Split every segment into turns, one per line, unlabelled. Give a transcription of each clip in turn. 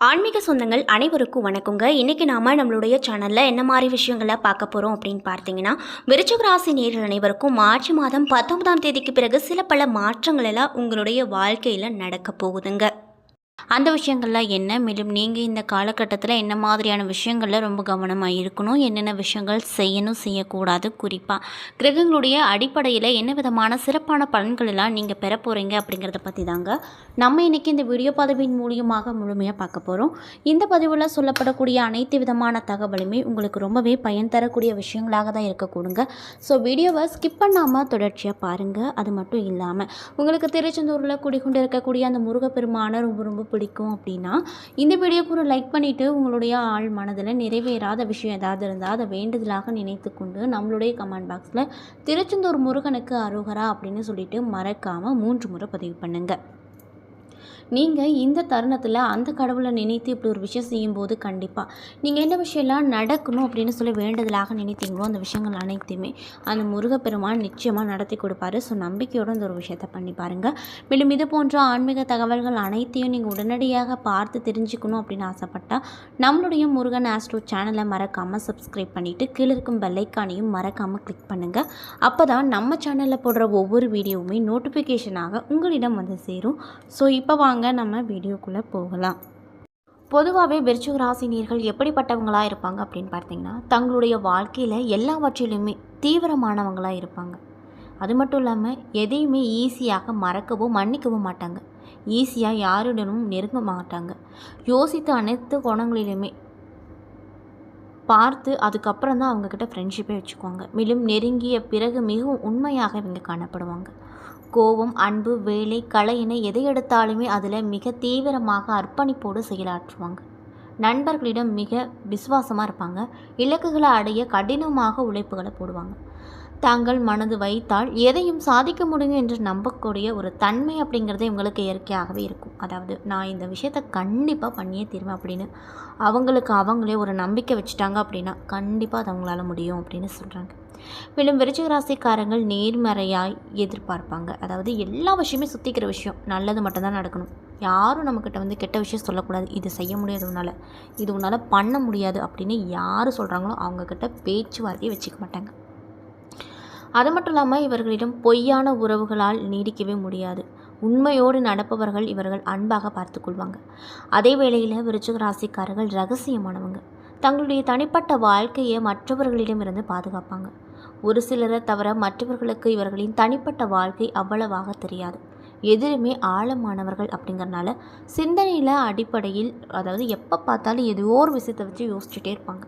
ஆன்மீக சொந்தங்கள் அனைவருக்கும் வணக்கங்க. இன்றைக்கி நாம் நம்மளுடைய சேனலில் என்ன மாதிரி விஷயங்களை பார்க்க போகிறோம் அப்படின்னு பார்த்தீங்கன்னா விருச்சக ராசி நேர்கள் அனைவருக்கும் மார்ச் மாதம் பத்தொன்பதாம் தேதிக்கு பிறகு சில பல மாற்றங்கள் எல்லாம் உங்களுடைய வாழ்க்கையில் நடக்க போகுதுங்க. அந்த விஷயங்கள்லாம் என்ன? மேலும் நீங்கள் இந்த காலகட்டத்தில் என்ன மாதிரியான விஷயங்களில் ரொம்ப கவனமாக இருக்கணும்? என்னென்ன விஷயங்கள் செய்யணும் செய்யக்கூடாது? குறிப்பாக கிரகங்களுடைய அடிப்படையில் என்ன விதமான சிறப்பான பலன்களெல்லாம் நீங்கள் பெற போகிறீங்க அப்படிங்கிறத பற்றி தாங்க நம்ம இன்றைக்கி இந்த வீடியோ பதிவின் மூலியமாக முழுமையாக பார்க்க போகிறோம் இந்த பதிவில் சொல்லப்படக்கூடிய அனைத்து விதமான தகவலுமே உங்களுக்கு ரொம்பவே பயன் தரக்கூடிய விஷயங்களாக தான் இருக்கக்கூடுங்க. ஸோ வீடியோவை ஸ்கிப் பண்ணாமல் தொடர்ச்சியாக பாருங்கள் அது மட்டும் இல்லாமல் உங்களுக்கு திருச்செந்தூரில் குடிகொண்டு இருக்கக்கூடிய அந்த முருகப்பெருமான ரொம்ப ரொம்ப பிடிக்கும் அப்படின்னா இந்த வீடியோக்கு ஒரு லைக் பண்ணிவிட்டு உங்களுடைய ஆள் மனதில் நிறைவேறாத விஷயம் ஏதாவது இருந்தால் அதை வேண்டுதலாக நினைத்து கொண்டு நம்மளுடைய கமெண்ட் பாக்ஸில் திருச்செந்தூர் முருகனுக்கு அருகரா அப்படின்னு சொல்லிட்டு மறக்காமல் மூன்று முறை பதிவு பண்ணுங்கள் நீங்கள் இந்த தருணத்தில் அந்த கடவுளை நினைத்து இப்படி ஒரு விஷயம் செய்யும்போது கண்டிப்பாக நீங்கள் எந்த விஷயம்லாம் நடக்கணும் அப்படின்னு சொல்லி வேண்டுதலாக நினைத்தீங்களோ அந்த விஷயங்கள் அனைத்தையுமே அந்த முருகப்பெருமான் நிச்சயமாக நடத்தி கொடுப்பாரு. ஸோ நம்பிக்கையோடு அந்த ஒரு விஷயத்தை பண்ணி பாருங்கள் மேலும் இது போன்ற ஆன்மீக தகவல்கள் அனைத்தையும் நீங்கள் உடனடியாக பார்த்து தெரிஞ்சுக்கணும் அப்படின்னு ஆசைப்பட்டால் நம்மளுடைய முருகன் ஆஸ்ட்ரோ சேனலை மறக்காமல் சப்ஸ்கிரைப் பண்ணிவிட்டு கீழே இருக்கும் பெல்லைக்கானையும் மறக்காமல் கிளிக் பண்ணுங்கள் அப்போ தான் நம்ம சேனலில் போடுற ஒவ்வொரு வீடியோவுமே நோட்டிஃபிகேஷனாக உங்களிடம் வந்து சேரும். ஸோ இப்போ வாங்க நம்ம வீடியோக்குள்ளே போகலாம். பொதுவாகவே விருச்சிக ராசினியர்கள் எப்படிப்பட்டவங்களாக இருப்பாங்க அப்படின்னு பார்த்தீங்கன்னா தங்களுடைய வாழ்க்கையில் எல்லாவற்றிலுமே தீவிரமானவங்களாக இருப்பாங்க. அது மட்டும் இல்லாமல் எதையுமே ஈஸியாக மறக்கவும் மன்னிக்கவும் மாட்டாங்க. ஈஸியாக யாருடனும் நெருங்க மாட்டாங்க. யோசித்த அனைத்து கோணங்களிலுமே பார்த்து அதுக்கப்புறம் தான் அவங்கக்கிட்ட ஃப்ரெண்ட்ஷிப்பே வச்சுக்குவாங்க. மேலும் நெருங்கிய பிறகு மிகவும் உண்மையாக இவங்க காணப்படுவாங்க. கோபம் அன்பு வேலை கலையினை எதை எடுத்தாலுமே அதில் மிக தீவிரமாக அர்ப்பணிப்போடு செயலாற்றுவாங்க. நண்பர்களிடம் மிக விசுவாசமாக இருப்பாங்க. இலக்குகளை அடைய கடினமாக உழைப்புகளை போடுவாங்க. தாங்கள் மனது வைத்தால் எதையும் சாதிக்க முடியும் என்று நம்பக்கூடிய ஒரு தன்மை அப்படிங்கிறது இவங்களுக்கு இயற்கையாகவே இருக்கும். அதாவது நான் இந்த விஷயத்தை கண்டிப்பாக பண்ணியே தீருவேன் அப்படின்னு அவங்களுக்கு அவங்களே ஒரு நம்பிக்கை வச்சுட்டாங்க அப்படின்னா கண்டிப்பாக அது அவங்களால முடியும் அப்படின்னு சொல்கிறாங்க மேலும் விருச்சிகராசிக்காரங்கள் நேர்மறையாய் எதிர்பார்ப்பாங்க. அதாவது எல்லா விஷயமே சுற்றிக்கிற விஷயம். நல்லது மட்டும்தான் நடக்கணும். யாரும் நம்மக்கிட்ட வந்து கெட்ட விஷயம் சொல்லக்கூடாது. இது செய்ய முடியாது உன்னால். இது உன்னால் பண்ண முடியாது அப்படின்னு யார் சொல்கிறாங்களோ அவங்கக்கிட்ட பேச்சுவார்த்தையை வச்சுக்க மாட்டாங்க. அது மட்டும் இல்லாமல் இவர்களிடம் பொய்யான உறவுகளால் நீடிக்கவே முடியாது. உண்மையோடு நடப்பவர்கள் இவர்கள் அன்பாக பார்த்து கொள்வாங்க. அதே வேளையில் விருச்சிக ராசிக்காரர்கள் ரகசியமானவங்க. தங்களுடைய தனிப்பட்ட வாழ்க்கையை மற்றவர்களிடமிருந்து பாதுகாப்பாங்க. ஒரு சிலரை தவிர மற்றவர்களுக்கு இவர்களின் தனிப்பட்ட வாழ்க்கை அவ்வளவாக தெரியாது. எதிலுமே ஆழமானவர்கள் அப்படிங்கிறனால சிந்தனையில் அடிப்படையில் அதாவது எப்போ பார்த்தாலும் ஏதோ ஒரு விஷயத்தை வச்சு யோசிச்சுட்டே இருப்பாங்க.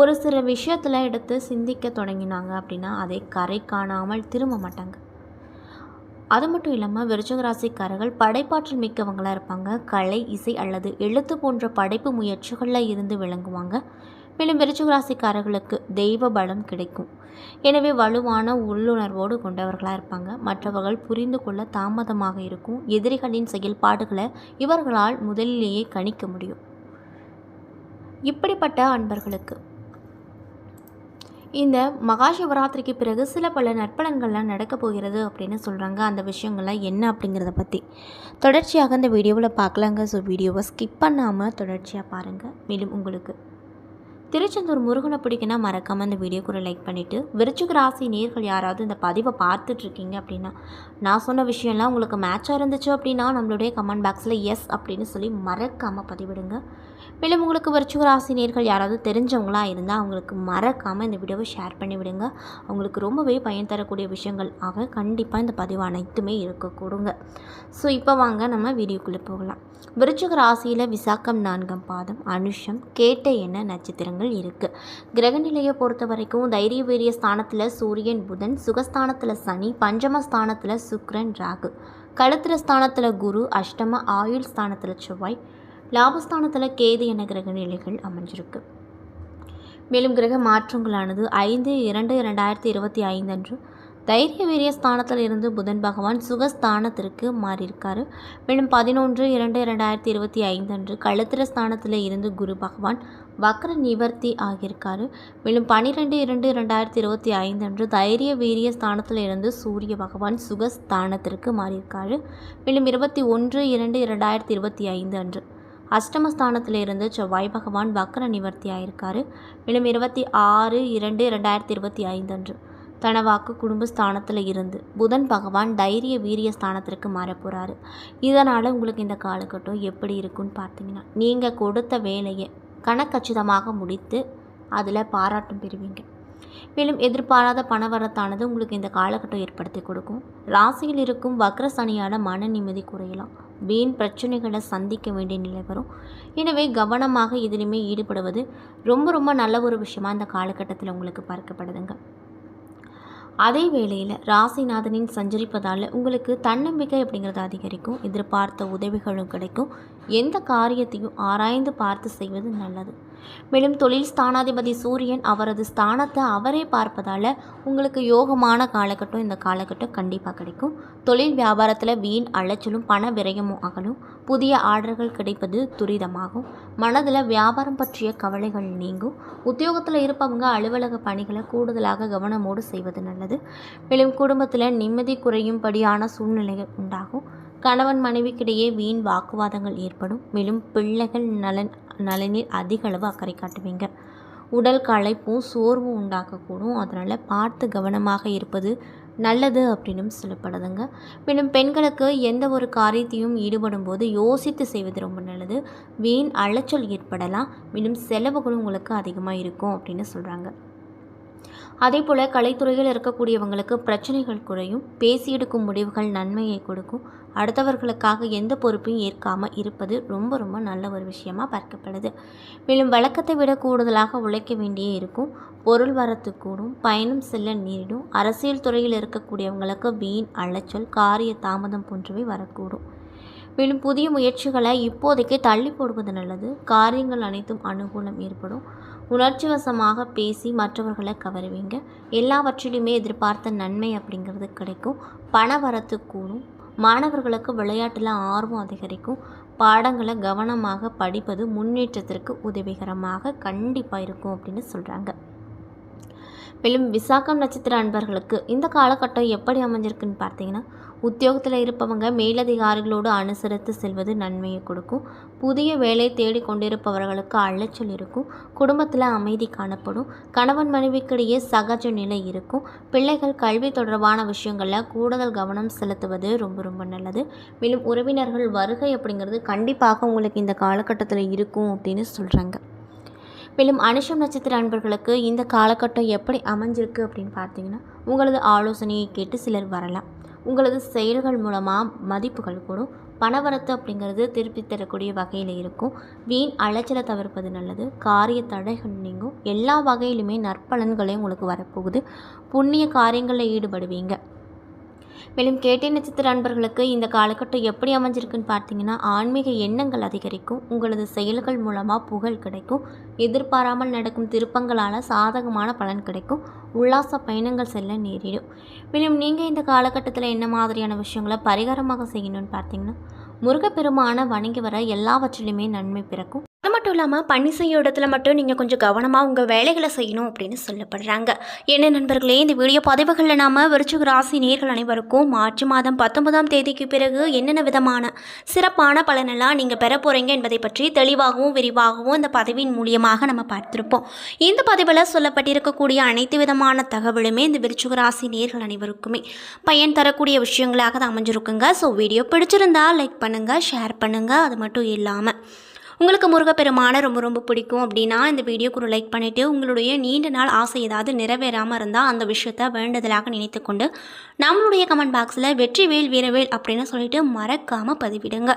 ஒரு சில விஷயத்தில் எடுத்து சிந்திக்க தொடங்கினாங்க அப்படின்னா அதை கரை காணாமல் திரும்ப மாட்டாங்க. அது மட்டும் இல்லாமல் விருச்சகராசிக்காரர்கள் படைப்பாற்றல் மிக்கவங்களாக இருப்பாங்க. கலை இசை அல்லது எழுத்து போன்ற படைப்பு முயற்சிகளில் இருந்து விளங்குவாங்க. மேலும் விருச்சகராசிக்காரர்களுக்கு தெய்வ பலம் கிடைக்கும். எனவே வலுவான உள்ளுணர்வோடு கொண்டவர்களாக இருப்பாங்க. மற்றவர்கள் புரிந்து கொள்ள தாமதமாக இருக்கும். எதிரிகளின் செயல்பாடுகளை இவர்களால் முதலிலேயே கணிக்க முடியும். இப்படிப்பட்ட அன்பர்களுக்கு இந்த மகா சிவராத்திரிக்கு பிறகு சில பல நற்பலன்கள்லாம் நடக்க போகிறது அப்படின்னு சொல்கிறாங்க அந்த விஷயங்கள்லாம் என்ன அப்படிங்கிறத பற்றி தொடர்ச்சியாக அந்த வீடியோவில் பார்க்கலாங்க. ஸோ வீடியோவை ஸ்கிப் பண்ணாமல் தொடர்ச்சியாக பாருங்கள் மேலும் உங்களுக்கு திருச்செந்தூர் முருகனை பிடிக்குன்னா மறக்காமல் அந்த வீடியோ கூட லைக் பண்ணிவிட்டு விருச்சிக ராசி நேர்கள் யாராவது இந்த பதிவை பார்த்துட்ருக்கீங்க அப்படின்னா நான் சொன்ன விஷயம்லாம் உங்களுக்கு மேட்சாக இருந்துச்சு அப்படின்னா நம்மளுடைய கமெண்ட் பாக்ஸில் எஸ் அப்படின்னு சொல்லி மறக்காமல் பதிவிடுங்க. மேலும் உங்களுக்கு விருச்சிக ராசி யாராவது தெரிஞ்சவங்களாக இருந்தால் அவங்களுக்கு மறக்காமல் இந்த வீடியோவை ஷேர் பண்ணி விடுங்க. அவங்களுக்கு ரொம்பவே பயன் தரக்கூடிய விஷயங்கள் ஆக கண்டிப்பாக இந்த பதிவு அனைத்துமே இருக்கக்கூடுங்க ஸோ இப்போ வாங்க நம்ம வீடியோக்குள்ளே போகலாம். விருச்சிக ராசியில் விசாக்கம் நான்காம் பாதம் அனுஷம் கேட்ட எண்ண நட்சத்திரங்கள் இருக்குது கிரகநிலையை பொறுத்த வரைக்கும் தைரிய வீரிய ஸ்தானத்தில் சூரியன் புதன் சுகஸ்தானத்தில் சனி பஞ்சம ஸ்தானத்தில் சுக்ரன் ராகு. கழுத்திர ஸ்தானத்தில் குரு அஷ்டம ஆயுள் ஸ்தானத்தில் செவ்வாய். லாபஸ்தானத்தில் கேது என கிரக நிலைகள் அமைஞ்சிருக்கு. மேலும் கிரக மாற்றங்களானது ஐந்து இரண்டு இரண்டாயிரத்தி இருபத்தி ஐந்து அன்று தைரிய வீரிய ஸ்தானத்தில் இருந்து புதன் பகவான் சுகஸ்தானத்திற்கு மாறியிருக்காரு. மேலும் பதினொன்று இரண்டு இரண்டாயிரத்தி இருபத்தி ஐந்து அன்று களத்திர ஸ்தானத்தில் இருந்து குரு பகவான் வக்ர நிவர்த்தி ஆகியிருக்காரு. மேலும் பனிரெண்டு இரண்டு இரண்டாயிரத்தி இருபத்தி ஐந்து அன்று தைரிய வீரிய ஸ்தானத்தில் இருந்து சூரிய பகவான் சுகஸ்தானத்திற்கு மாறியிருக்காரு. மேலும் இருபத்தி ஒன்று இரண்டு இரண்டாயிரத்தி இருபத்தி ஐந்து அன்று அஷ்டமஸ்தானத்திலிருந்து செவ்வாய் பகவான் வக்கர நிவர்த்தி ஆயிருக்காரு. மேலும் இருபத்தி ஆறு இரண்டு ரெண்டாயிரத்தி இருபத்தி ஐந்து அன்று தனவாக்கு குடும்பஸ்தானத்தில் இருந்து புதன் பகவான் தைரிய வீரிய ஸ்தானத்திற்கு மாறப் போகிறாரு இதனால் உங்களுக்கு இந்த காலகட்டம் எப்படி இருக்குன்னு பார்த்தீங்கன்னா நீங்கள் கொடுத்த வேலையை கணக்கச்சிதமாக முடித்து அதில் பாராட்டும் பெறுவீங்க. மேலும் எதிர்பாராத பணவரத்தானது உங்களுக்கு இந்த காலகட்டம் ஏற்படுத்தி கொடுக்கும். ராசியில் இருக்கும் வக்ரசனியான மன நிம்மதி குறையலாம். வீண் பிரச்சனைகளை சந்திக்க வேண்டிய நிலை வரும். எனவே கவனமாக இதிலுமே ஈடுபடுவது ரொம்ப ரொம்ப நல்ல ஒரு விஷயமா இந்த காலகட்டத்தில் உங்களுக்கு பார்க்கப்படுதுங்க. அதே வேளையில் ராசிநாதனின் சஞ்சரிப்பதால் உங்களுக்கு தன்னம்பிக்கை அப்படிங்கிறது அதிகரிக்கும். எதிர்பார்த்த உதவிகளும் கிடைக்கும். எந்த காரியத்தையும் ஆராய்ந்து பார்த்து செய்வது நல்லது. மேலும் தொழில் ஸ்தானாதிபதி சூரியன் அவரது ஸ்தானத்தை அவரே பார்ப்பதால் உங்களுக்கு யோகமான காலகட்டம் இந்த காலகட்டம் கண்டிப்பாக கிடைக்கும். தொழில் வியாபாரத்தில் வீண் அலைச்சலும் பண விரயமும் அகலும். புதிய ஆர்டர்கள் கிடைப்பது துரிதமாகும். மனதில் வியாபாரம் பற்றிய கவலைகள் நீங்கும். உத்தியோகத்தில் இருப்பவங்க அலுவலக பணிகளை கூடுதலாக கவனமோடு செய்வது நல்லது. மேலும் குடும்பத்தில் நிம்மதி குறையும்படியான சூழ்நிலைகள் உண்டாகும். கணவன் மனைவிக்கிடையே வீண் வாக்குவாதங்கள் ஏற்படும். மேலும் பிள்ளைகள் நலன் நலனில் அதிக அளவு அக்கறை காட்டுவீங்க. உடல் களைப்பும் சோர்வும் உண்டாக்கக்கூடும். அதனால் பார்த்து கவனமாக இருப்பது நல்லது அப்படின்னும் சொல்லப்படுதுங்க. மேலும் பெண்களுக்கு எந்த ஒரு காரியத்தையும் ஈடுபடும் போது யோசித்து செய்வது ரொம்ப நல்லது. வீண் அலைச்சல் ஏற்படலாம். மேலும் செலவுகளும் உங்களுக்கு அதிகமாக இருக்கும் அப்படின்னு சொல்கிறாங்க அதே போல் கலைத்துறையில் இருக்கக்கூடியவங்களுக்கு பிரச்சனைகள் குறையும் பேசி எடுக்கும் முடிவுகள் நன்மையை கொடுக்கும். அடுத்தவர்களுக்காக எந்த பொறுப்பையும் ஏற்காமல் இருப்பது ரொம்ப ரொம்ப நல்ல ஒரு விஷயமாக பார்க்கப்படுது. மேலும் வழக்கத்தை விட கூடுதலாக உழைக்க வேண்டியே இருக்கும். பொருள் வரத்து கூடும் பயணம் செல்ல நேரிடும். அரசியல் துறையில் இருக்கக்கூடியவங்களுக்கு வீண் அலைச்சல் காரிய தாமதம் போன்றவை வரக்கூடும். மேலும் புதிய முயற்சிகளை இப்போதைக்கு தள்ளி போடுவது நல்லது. காரியங்கள் அனைத்தும் அனுகூலம் ஏற்படும். உணர்ச்சி வசமாக பேசி மற்றவர்களை கவருவீங்க. எல்லாவற்றிலுமே எதிர்பார்த்த நன்மை அப்படிங்கிறது கிடைக்கும். பண வரத்து கூடும். மாணவர்களுக்கு விளையாட்டில் ஆர்வம் அதிகரிக்கும். பாடங்களை கவனமாக படிப்பது முன்னேற்றத்திற்கு உதவிகரமாக கண்டிப்பாக இருக்கும் அப்படின்னு சொல்கிறாங்க மேலும் விசாகம் நட்சத்திர அன்பர்களுக்கு இந்த காலகட்டம் எப்படி அமைஞ்சிருக்குன்னு பார்த்தீங்கன்னா உத்தியோகத்தில் இருப்பவங்க மேலதிகாரிகளோடு அனுசரித்து செல்வது நன்மையை கொடுக்கும். புதிய வேலை தேடி கொண்டிருப்பவர்களுக்கு அலைச்சல் இருக்கும். குடும்பத்தில் அமைதி காணப்படும். கணவன் மனைவிக்கிடையே சகஜ நிலை இருக்கும். பிள்ளைகள் கல்வி தொடர்பான விஷயங்களில் கூடுதல் கவனம் செலுத்துவது ரொம்ப ரொம்ப நல்லது. மேலும் உறவினர்கள் வருகை அப்படிங்கிறது கண்டிப்பாக உங்களுக்கு இந்த காலகட்டத்தில் இருக்கும் அப்படின்னு சொல்கிறாங்க மேலும் அனுஷம் நட்சத்திர அன்பர்களுக்கு இந்த காலகட்டம் எப்படி அமைஞ்சிருக்கு அப்படின்னு பார்த்தீங்கன்னா உங்களது ஆலோசனையை கேட்டு சிலர் வரலாம். உங்களது செயல்கள் மூலமாக மதிப்புகள் கூடும். பணவரத்து அப்படிங்கிறது திருப்பி தரக்கூடிய வகையில் இருக்கும். வீண் அலைச்சலை தவிர்ப்பது நல்லது. காரிய தடைகள் நீங்கும். எல்லா வகையிலுமே நற்பலன்களே உங்களுக்கு வரப்போகுது. புண்ணிய காரியங்களில் ஈடுபடுவீங்க. மேலும் கேட்டை நட்சத்திர அன்பர்களுக்கு இந்த காலகட்டம் எப்படி அமைஞ்சிருக்குன்னு பார்த்தீங்கன்னா ஆன்மீக எண்ணங்கள் அதிகரிக்கும் உங்களது செயல்கள் மூலமாக புகழ் கிடைக்கும் எதிர்பாராமல் நடக்கும் திருப்பங்களால் சாதகமான பலன் கிடைக்கும் உல்லாச பயணங்கள் செல்ல நேரிடும். மேலும் நீங்கள் இந்த காலகட்டத்தில் என்ன மாதிரியான விஷயங்களை பரிகாரமாக செய்யணும்னு பார்த்தீங்கன்னா முருகப்பெருமான வணங்கி வர எல்லாவற்றிலுமே நன்மை பிறக்கும். அது மட்டும் இல்லாமல் பணி செய்ய இடத்துல மட்டும் நீங்கள் கொஞ்சம் கவனமாக உங்கள் வேலைகளை செய்யணும் அப்படின்னு சொல்லப்படுறாங்க. என்ன நண்பர்களே இந்த வீடியோ பதிவுகளில் நாம் விருச்சிக ராசி நேர்கள் அனைவருக்கும் மார்ச் மாதம் பத்தொன்பதாம் தேதிக்கு பிறகு என்னென்ன விதமான சிறப்பான பலனெல்லாம் நீங்கள் பெற போகிறீங்க என்பதை பற்றி தெளிவாகவும் விரிவாகவும் இந்த பதிவின் மூலியமாக நம்ம பார்த்துருப்போம். இந்த பதிவில் சொல்லப்பட்டிருக்கக்கூடிய அனைத்து விதமான தகவலுமே இந்த விருச்சிக ராசி நேர்கள் அனைவருக்குமே பயன் தரக்கூடிய விஷயங்களாக தான் அமைஞ்சிருக்குங்க. ஸோ வீடியோ பிடிச்சிருந்தா லைக் பண்ணுங்கள் ஷேர் பண்ணுங்கள் அது மட்டும் இல்லாமல் உங்களுக்கு முருகப்பெருமான ரொம்ப ரொம்ப பிடிக்கும் அப்படின்னா இந்த வீடியோக்கு ஒரு லைக் பண்ணிவிட்டு உங்களுடைய நீண்ட நாள் ஆசை ஏதாவது நிறைவேறாமல் இருந்தால் அந்த விஷயத்த வேண்டுதலாக நினைத்துக்கொண்டு நம்மளுடைய கமெண்ட் பாக்ஸில் வெற்றிவேல் வீரவேல் அப்படின்னு சொல்லிட்டு மறக்காமல் பதிவிடுங்க.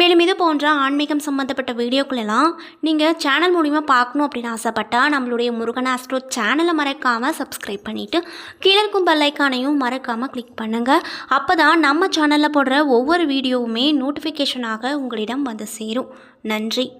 மேலும் இது போன்ற ஆன்மீகம் சம்மந்தப்பட்ட வீடியோக்களெல்லாம் நீங்கள் சேனல் மூலிமா பார்க்கணும் அப்படின்னு ஆசைப்பட்டால் நம்மளுடைய முருகன் ஆஸ்ட்ரோ சேனலை மறக்காமல் சப்ஸ்கிரைப் பண்ணிவிட்டு கீழே இருக்கும் பெல்லைக்கானையும் மறக்காமல் கிளிக் பண்ணுங்கள் அப்போ தான் நம்ம சேனலில் போடுற ஒவ்வொரு வீடியோவுமே நோட்டிஃபிகேஷனாக உங்களிடம் வந்து சேரும். நன்றி. நன்றி.